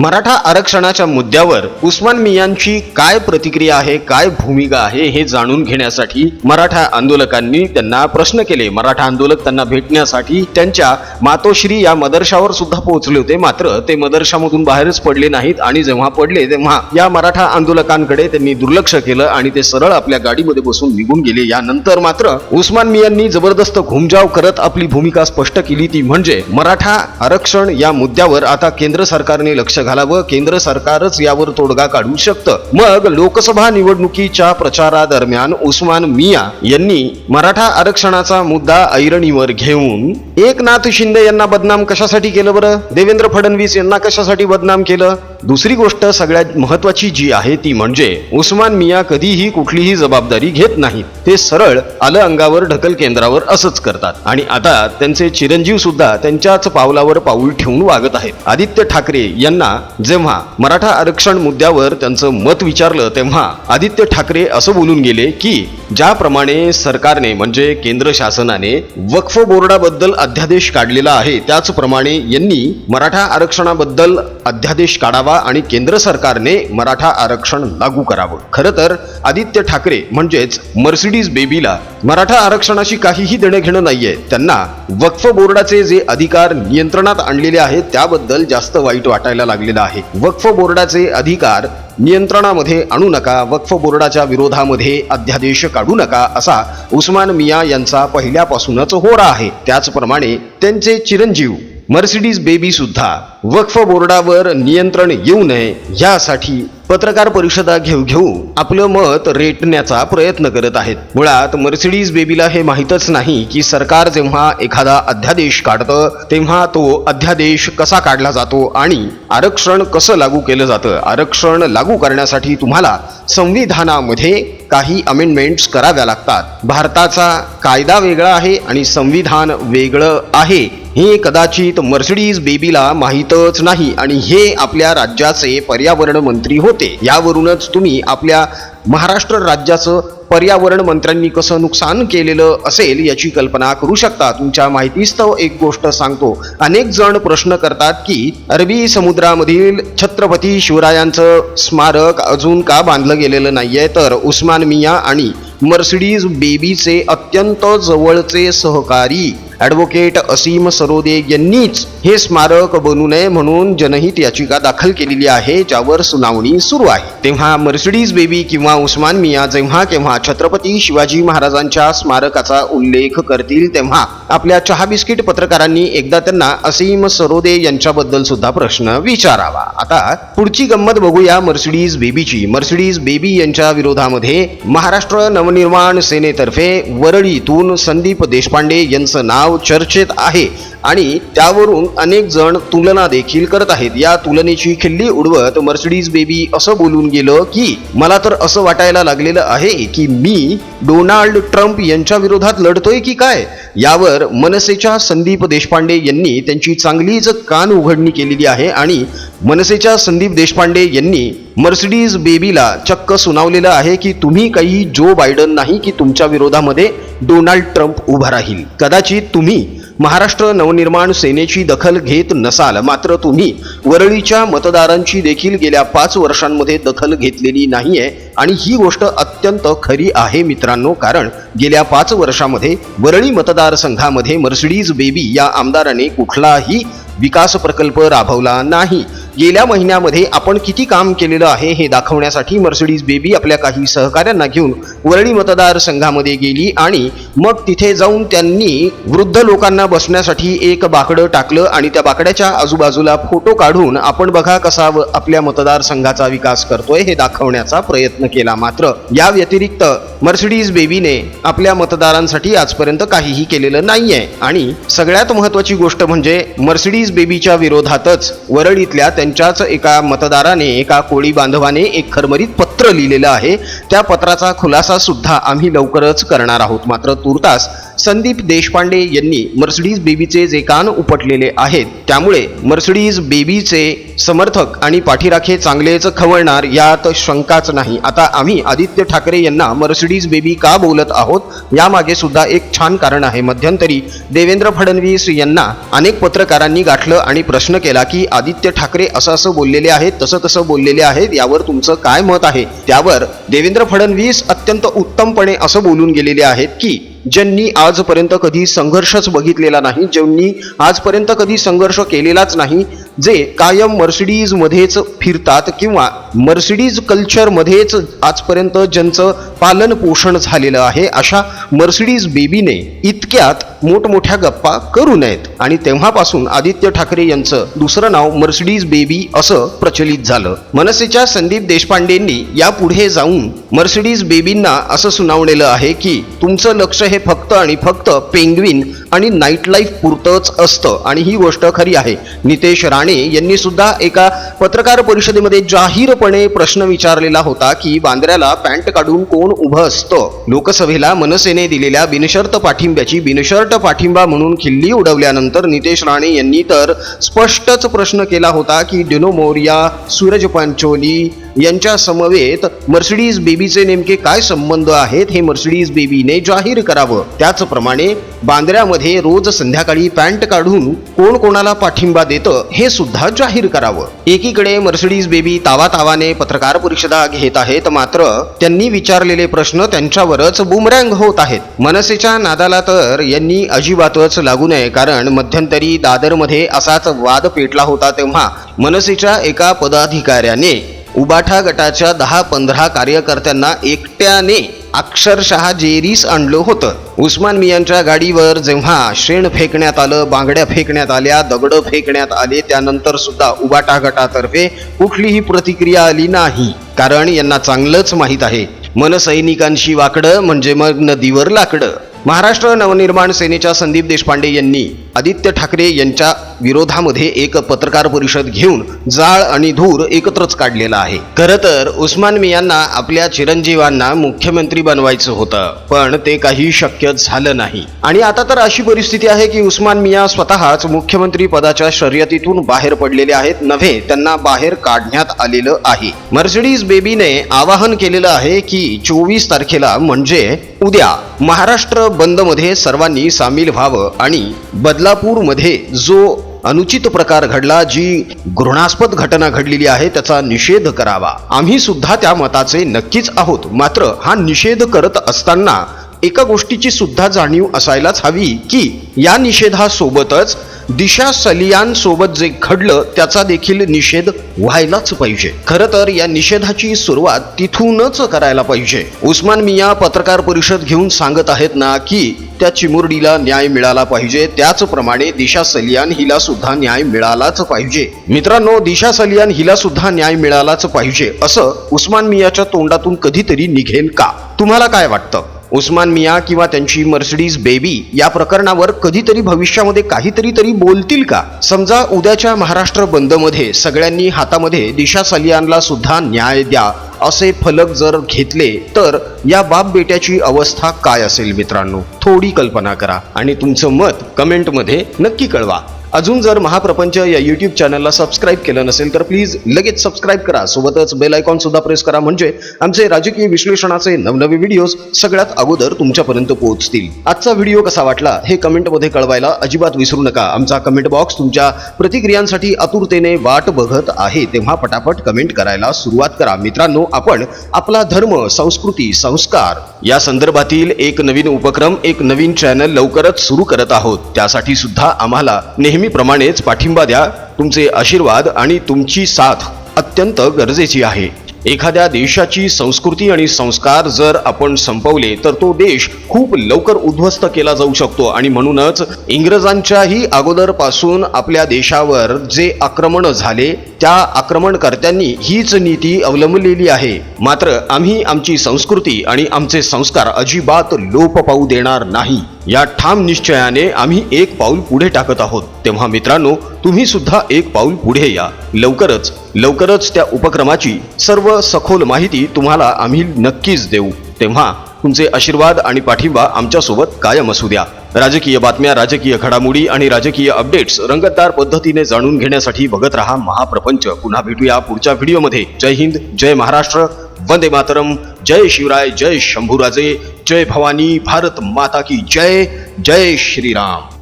मराठा आरक्षणाच्या मुद्द्यावर उस्मान मियांची काय प्रतिक्रिया आहे काय भूमिका आहे हे जाणून घेण्यासाठी मराठा आंदोलकांनी त्यांना प्रश्न केले. मराठा आंदोलक त्यांना भेटण्यासाठी त्यांच्या मातोश्री या मदरशावर सुद्धा पोहोचले होते. मात्र ते मदरशामधून बाहेरच पडले नाहीत आणि जेव्हा पडले तेव्हा या मराठा आंदोलकांकडे त्यांनी दुर्लक्ष केलं आणि ते सरळ आपल्या गाडीमध्ये बसून निघून गेले. यानंतर मात्र उस्मान मियांनी जबरदस्त घुमजाव करत आपली भूमिका स्पष्ट केली. ती म्हणजे मराठा आरक्षण या मुद्द्यावर आता केंद्र सरकारने लक्ष घालावं. केंद्र सरकारच यावर तोडगा काढू शकतं. मग लोकसभा निवडणुकीच्या प्रचारादरम्यान उस्मान मिया यांनी मराठा आरक्षणाचा मुद्दा ऐरणीवर घेऊन एकनाथ शिंदे यांना बदनाम कशासाठी केलं बरं? देवेंद्र फडणवीस यांना कशासाठी बदनाम केलं? दुसरी गोष्ट सगळ्यात महत्वाची जी आहे ती म्हणजे उस्मान मिया कधीही कुठलीही जबाबदारी घेत नाहीत. ते सरळ आलं अंगावर ढकल केंद्रावर असंच करतात. आणि आता त्यांचे चिरंजीव सुद्धा त्यांच्याच पावलावर पाऊल ठेवून वागत आहेत. आदित्य ठाकरे यांना जेव्हा मराठा आरक्षण मुद्द्यावर त्यांचं मत विचारलं तेव्हा आदित्य ठाकरे असं बोलून गेले की ज्याप्रमाणे सरकारने म्हणजे केंद्र शासनाने वक्फ बोर्डाबद्दल अध्यादेश काढलेला आहे त्याचप्रमाणे यांनी मराठा आरक्षणाबद्दल अध्यादेश काढावा आणि केंद्र सरकारने मराठा आरक्षण लागू करावं. खरं तर आदित्य ठाकरे म्हणजेच मर्सिडीज बेबीला मराठा आरक्षणाशी काहीही देणं घेणं नाहीये. त्यांना वक्फ बोर्डाचे जे अधिकार नियंत्रणात आणलेले आहेत त्याबद्दल जास्त वाईट वाटायला लागलेलं आहे. वक्फ बोर्डाचे अधिकार नियंत्रणामध्ये आणू नका वक्फ बोर्डाच्या विरोधामध्ये अध्यादेश काढू नका असा उस्मान मिया यांचा पहिल्यापासूनच होरा आहे. त्याचप्रमाणे त्यांचे चिरंजीव मर्सिडीज बेबी सुद्धा वक्फ बोर्डावर नियंत्रण येऊ नये यासाठी पत्रकार परिषदा घेऊ घेऊ आपलं मत रेटण्याचा प्रयत्न करत आहेत. मुळात मर्सिडीज बेबीला हे माहीतच नाही की सरकार जेव्हा एखादा अध्यादेश काढतं तेव्हा तो अध्यादेश कसा काढला जातो आणि आरक्षण कसं लागू केलं जातं. आरक्षण लागू करण्यासाठी तुम्हाला संविधानामध्ये काही अमेंडमेंट्स कराव्या लागतात. भारताचा कायदा वेगळा आहे आणि संविधान वेगळं आहे. हे कदाचित मर्सिडीज बेबीला माहीतच नाही आणि हे आपल्या राज्याचे पर्यावरण मंत्री होते. यावरूनच तुम्ही आपल्या महाराष्ट्र राज्याचं पर्यावरण मंत्र्यांनी कसं नुकसान केलेलं असेल याची कल्पना करू शकता. तुमच्या माहितीस्तव एक गोष्ट सांगतो. अनेक जण प्रश्न करतात की अरबी समुद्रामधील छत्रपती शिवरायांचं स्मारक अजून का बांधलं गेलेलं नाहीये? तर उस्मान मिया आणि मर्सिडीज बेबीचे अत्यंत जवळचे सहकारी ॲडव्होकेट असीम सरोदे यांनीच हे स्मारक बनू नये म्हणून जनहित याचिका दाखल केलेली आहे ज्यावर सुनावणी सुरू आहे. तेव्हा मर्सिडीज बेबी किंवा उस्मान मिया जेव्हा केव्हा छत्रपती शिवाजी महाराजांच्या स्मारकाचा उल्लेख करतील तेव्हा आपल्या चहा बिस्किट पत्रकारांनी एकदा त्यांना असीम सरोदे यांच्याबद्दल सुद्धा प्रश्न विचारावा. आता पुढची गंमत बघूया मर्सिडीज बेबीची. मर्सिडीज बेबी यांच्या विरोधामध्ये महाराष्ट्र नवनिर्माण सेनेतर्फे वरळीतून संदीप देशपांडे यांचं नाव चर्चेत आहे आणि त्यावरून अनेक जण तुलना देखील करत आहेत. या तुलनेची खिल्ली उडवत मर्सिडीज बेबी असं बोलून गेलं की मला तर असं वाटायला लागलेलं आहे की मी डोनाल्ड ट्रम्प यांच्या विरोधात लढतोय की काय? यावर मनसेच्या संदीप देशपांडे यांनी त्यांची चांगलीच कान उघडणी केलेली आहे आणि मनसेच्या संदीप देशपांडे यांनी मर्सिडीज बेबीला चक्क सुनावलेलं आहे की तुम्ही काही जो बायडन नाही की तुमच्या विरोधामध्ये डोनाल्ड ट्रम्प उभा राहील. कदाचित तुम्ही महाराष्ट्र नवनिर्माण सेनेची दखल घेत नसाल मात्र तुम्ही वरळीच्या मतदारांची देखील गेल्या पाच वर्षांमध्ये दखल घेतलेली नाही आहे आणि ही गोष्ट अत्यंत खरी आहे मित्रांनो कारण गेल्या पाच वर्षामध्ये वरळी मतदारसंघामध्ये मर्सिडीज बेबी या आमदाराने कुठलाही विकास प्रकल्प राबवला नाही. गेल्या महिन्यामध्ये आपण किती काम केलेलं आहे हे दाखवण्यासाठी मर्सिडीज बेबी आपल्या काही सहकाऱ्यांना घेऊन वरळी मतदारसंघामध्ये गेली आणि मग तिथे जाऊन त्यांनी वृद्ध लोकांना बसण्यासाठी एक बाकडं टाकलं आणि त्या बाकड्याच्या आजूबाजूला फोटो काढून आपण बघा कसा व- आपल्या मतदारसंघाचा विकास करतोय हे दाखवण्याचा प्रयत्न केला मात्र. या व्यतिरिक्त मर्सिडीज बेबीने आपल्या मतदारांसाठी आजपर्यंत काहीही केलेलं नाहीये. आणि सगळ्यात महत्वाची गोष्ट म्हणजे मर्सिडीज बेबीच्या विरोधातच वरळीतल्या त्यांच्याच एका मतदाराने एका कोळी बांधवाने एक खरमरीत पत्र लिहिलेलं आहे. त्या पत्राचा खुलासा सुद्धा आम्ही लवकरच करणार आहोत. मात्र तुर्तास संदीप देशपांडे यांनी मर्सिडीज बेबीचे जे कान उपटलेले आहेत त्यामुळे मर्सिडीज बेबीचे समर्थक आणि पाठीराखे चांगलेच खवळणार यात शंकाच नाही. आता आम्ही आदित्य ठाकरे यांना मर्सिडीज बेबी का बोलत आहोत? यामागे सुद्धा एक छान कारण आहे. मध्यंतरी देवेंद्र फडणवीस यांना अनेक पत्रकारांनी गाठलं आणि प्रश्न केला की आदित्य ठाकरे असं असं बोललेले आहेत तसं तसं बोललेले आहेत यावर तुमचं काय मत आहे? त्यावर देवेंद्र फडणवीस अत्यंत उत्तमपणे असं बोलून गेलेले आहेत की ज्यांनी आजपर्यंत कधी संघर्षच बघितलेला नाही ज्यांनी आजपर्यंत कधी संघर्ष केलेलाच नाही जे कायम मर्सिडीजमध्येच फिरतात किंवा मर्सिडीज कल्चरमध्येच आजपर्यंत ज्यांचं पालन पोषण झालेलं आहे अशा मर्सिडीज बेबीने इतक्यात मोठमोठ्या गप्पा करू नयेत. आणि तेव्हापासून आदित्य ठाकरे यांचं दुसरं नाव मर्सिडीज बेबी असं प्रचलित झालं. मनसेच्या संदीप देशपांडेंनी यापुढे जाऊन मर्सिडीज बेबींना असं सुनावलेलं आहे की तुमचं लक्ष हे फक्त आणि फक्त पेंग्विन आणि नाईट लाईफ पुरतंच असतं. आणि ही गोष्ट खरी आहे. नितेश राणे यांनी सुद्धा एका पत्रकार परिषदेमध्ये जाहीरपणे प्रश्न विचारलेला होता की बांद्र्याला पॅन्ट काढून कोण उभं असतं? लोकसभेला मनसेने दिलेल्या बिनशर्त पाठिंब्याची बिनशर्त पाठिंबा म्हणून खिल्ली उडवल्यानंतर नितेश राणे यांनी तर स्पष्टच प्रश्न केला होता की डिनोमोरिया सूरज पंचोली यांच्या समवेत मर्सिडीज बेबीचे नेमके काय संबंध आहेत हे मर्सिडीज बेबीने जाहीर करावं. त्याचप्रमाणे बांद्र्यामध्ये रोज संध्याकाळी पॅन्ट काढून कोण कोणाला पाठिंबा देतं हे सुद्धा जाहीर करावं. एकीकडे मर्सिडीज बेबी तावातावाने पत्रकार परिषदा घेत आहेत मात्र त्यांनी विचारलेले प्रश्न त्यांच्यावरच बुमरँग होत आहेत. मनसेच्या नादाला तर यांनी अजिबातच लागू नये कारण मध्यंतरी दादरमध्ये असाच वाद पेटला होता तेव्हा मनसेच्या एका पदाधिकाऱ्याने उबाठा गटाच्या दहा पंधरा कार्यकर्त्यांना एकट्याने अक्षरशः जेरीस आणलं होतं. उस्मान मियांच्या गाडीवर जेव्हा शेण फेकण्यात आलं बांगड्या फेकण्यात आल्या दगडं फेकण्यात आले त्यानंतर सुद्धा उबाटा गटातर्फे कुठलीही प्रतिक्रिया आली नाही. कारण यांना चांगलंच माहीत आहे. मनसैनिकांशी वाकडं म्हणजे मग नदीवर लाकडं. महाराष्ट्र नवनिर्माण सेनेच्या संदीप देशपांडे यांनी आदित्य ठाकरे यांच्या विरोधामध्ये एक पत्रकार परिषद घेऊन जाळ आणि धूर एकत्रच काढलेला आहे. खरं तर उस्मान मियांना आपल्या चिरंजीवांना मुख्यमंत्री बनवायचं होतं पण ते काही शक्य झालं नाही. आणि आता तर अशी परिस्थिती आहे की उस्मान मिया स्वतःच मुख्यमंत्री पदाच्या शर्यतीतून बाहेर पडलेले आहेत नव्हे त्यांना बाहेर काढण्यात आलेलं आहे. मर्सिडीज बेबीने आवाहन केलेलं आहे की चोवीस तारखेला म्हणजे उद्या महाराष्ट्र बंदमध्ये सर्वांनी सामील व्हावं आणि बदलापूरमध्ये जो अनुचित प्रकार घडला जी घृणास्पद घटना घडलेली आहे त्याचा निषेध करावा. आम्ही सुद्धा त्या मताचे नक्कीच आहोत. मात्र हा निषेध करत असताना एका गोष्टीची सुद्धा जाणीव असायलाच हवी की या निषेधासोबतच दिशा सलियान सोबत जे घडलं त्याचा देखील निषेध व्हायलाच पाहिजे. खरं तर या निषेधाची सुरुवात तिथूनच करायला पाहिजे. उस्मान मिया पत्रकार परिषद घेऊन सांगत आहेत ना की त्या चिमुरडीला न्याय मिळाला पाहिजे. त्याचप्रमाणे दिशा सलियान हिला सुद्धा न्याय मिळालाच पाहिजे. मित्रांनो दिशा सलियान हिला सुद्धा न्याय मिळालाच पाहिजे असं उस्मान मियाच्या तोंडातून कधीतरी निघेल का? तुम्हाला काय वाटतं? उस्मान मिया किंवा त्यांची मर्सिडीज बेबी या प्रकरणावर कधीतरी भविष्यामध्ये काहीतरी तरी बोलतील का? समजा उद्याच्या महाराष्ट्र बंदमध्ये सगळ्यांनी हातामध्ये दिशा सलियानला सुद्धा न्याय द्या असे फलक जर घेतले तर या बाप बेट्याची अवस्था काय असेल मित्रांनो? थोडी कल्पना करा आणि तुमचं मत कमेंटमध्ये नक्की कळवा. अजून जर महाप्रपंच या यूट्यूब चॅनलला सबस्क्राईब केलं नसेल तर प्लीज लगेच सबस्क्राईब करा. सोबतच बेल आयकॉन सुद्धा प्रेस करा. म्हणजे आमचे राजकीय विश्लेषणाचे नवनवे व्हिडिओज सगळ्यात अगोदर तुमच्यापर्यंत पोहोचतील. आजचा व्हिडिओ कसा वाटला हे कमेंटमध्ये कळवायला अजिबात विसरू नका. आमचा कमेंट बॉक्स तुमच्या प्रतिक्रियांसाठी आतुरतेने वाट बघत आहे. तेव्हा पटापट कमेंट करायला सुरुवात करा. मित्रांनो आपण आपला धर्म संस्कृती संस्कार या संदर्भातील एक नवीन उपक्रम एक नवीन चॅनल लवकरच सुरू करत आहोत. त्यासाठी सुद्धा आम्हाला नेहमी नेहमीप्रमाणेच पाठिंबा द्या. तुमचे आशीर्वाद आणि तुमची साथ अत्यंत गरजेची आहे. एखाद्या देशाची संस्कृती आणि संस्कार जर आपण संपवले तर तो देश खूप लवकर उद्ध्वस्त केला जाऊ शकतो. आणि म्हणूनच इंग्रजांच्याही अगोदरपासून आपल्या देशावर जे आक्रमण झाले त्या आक्रमणकर्त्यांनी हीच नीती अवलंबलेली आहे. मात्र आम्ही आमची संस्कृती आणि आमचे संस्कार अजिबात लोप पाहू देणार नाही. या ठाम निश्चयाने आम्ही एक पाऊल पुढे टाकत आहोत. तेव्हा मित्रांनो तुम्ही सुद्धा एक पाऊल पुढे या. लवकरच लवकरच त्या उपक्रमाची सर्व सखोल माहिती तुम्हाला आम्ही नक्कीच देऊ. तेव्हा तुमचे आशीर्वाद आणि पाठिंबा आमच्यासोबत कायम असू द्या. राजकीय बातम्या राजकीय घडामोडी आणि राजकीय अपडेट्स रंगतदार पद्धतीने जाणून घेण्यासाठी बघत रहा महाप्रपंच. पुन्हा भेटूया पुढच्या व्हिडिओमध्ये. जय हिंद जय महाराष्ट्र. वंदे मातरम। जय शिवराय जय शंभूराजे। जय भवानी भारत माता की जय। जय श्रीराम।